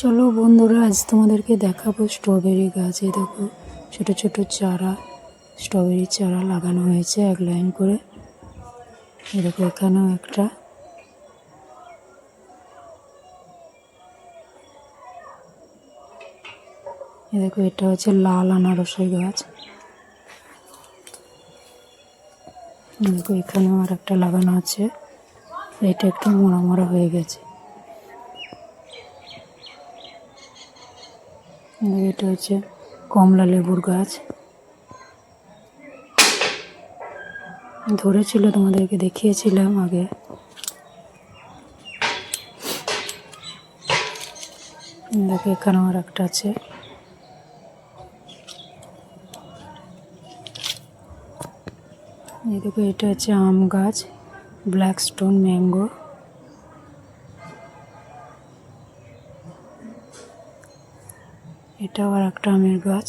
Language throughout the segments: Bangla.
চলো বন্ধুরা, আজ তোমাদেরকে দেখাবো স্ট্রবেরি গাছ। দেখো, ছোট ছোট চারা স্ট্রবেরি চারা লাগানো হয়েছে এক লাইন করে। এই দেখো, এখানেও একটা। এই দেখো, এটা হচ্ছে লাল আনারসের গাছ। দেখো, এখানেও আর একটা লাগানো আছে। এটা একটু মোড়া মোড়া হয়ে গেছে। এটা হচ্ছে কমলা লেবুর গাছ। ধরেছিল, তোমাদেরকে দেখিয়েছিলাম আগে। দেখো, এখানেও আর একটা আছে। দেখো, এটা হচ্ছে আম গাছ ব্ল্যাক স্টোন ম্যাঙ্গো। এটাও আর একটা আমের গাছ।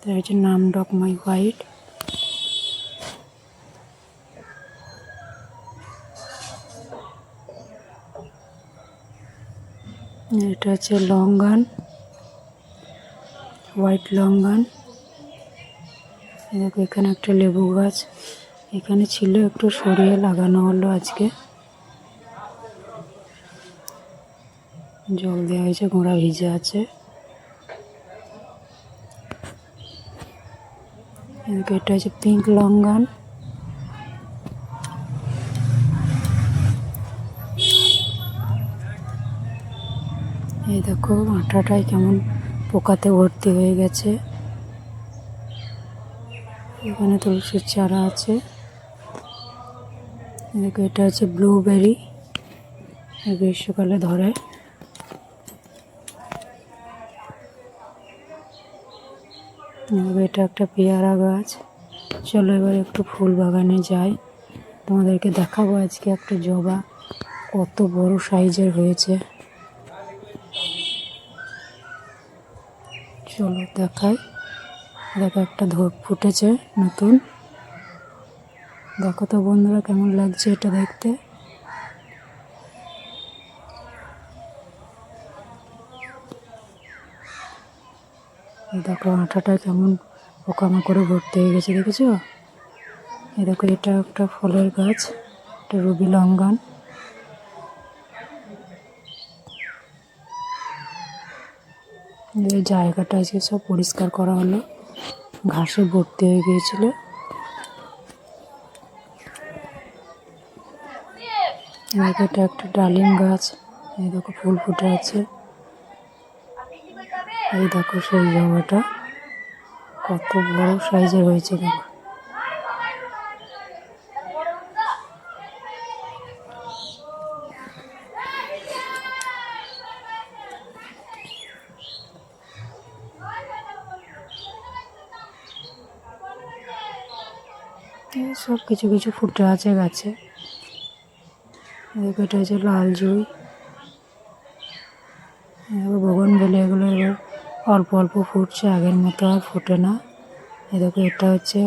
তার হচ্ছে নাম ডকমাই হোয়াইট। এটা হচ্ছে লঙ্গান, হোয়াইট লঙ্গান। দেখো, এখানে একটা লেবু গাছ। এখানে ছিল একটু সরিয়ে লাগানো হলো আজকে। জল দেওয়া হয়েছে, গোড়া ভিজে আছে। এদিকে এটা হচ্ছে পিঙ্ক লঙ্গান। এই দেখো আটাটাই কেমন পোকাতে ভর্তি হয়ে গেছে। এখানে তুলসীর চারা আছে। দেখো এটা হচ্ছে ব্লুবেরি গ্রীষ্মকালে ধরে। এটা একটা পেয়ারা গাছ। চলো এবার একটু ফুল বাগানে যাই। তোমাদেরকে দেখাবো আজকে একটা জবা কত বড় সাইজের হয়েছে। চলো দেখাই। দেখো, একটা ধূপ ফুটেছে নতুন। দেখো তো বন্ধুরা কেমন লাগছে এটা দেখতে। এই দেখো আঠাটা কেমন পোকামাকড়ে ভর্তি হয়ে গেছে, দেখেছ? এই দেখো, এটা একটা ফলের গাছ এটা রুবি লঙ্গান। জায়গাটা আজকে সব পরিষ্কার করা হলো, ঘাসে ভর্তি হয়ে গিয়েছিল। এটা একটা ডালিম গাছ, এই দেখো, ফুল ফুটে আছে। এই দেখো সেই জবাটা কত বড় সাইজের হয়েছে, দেখো। সব কিছু কিছু ফুটে আছে গাছে। এটা হচ্ছে লাল জুই। বগন বেলে এগুলো অল্প অল্প ফুটছে, আগের মতো আর ফুটে না। এই দেখো, এটা হচ্ছে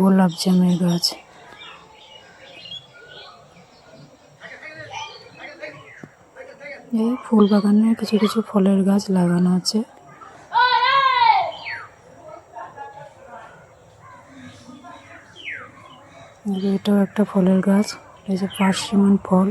গোলাপ জামের গাছ। এই ফুল বাগানে কিছু কিছু ফলের গাছ লাগানো আছে। এটাও একটা ফলের গাছ, এই যে পার্সিমন ফল।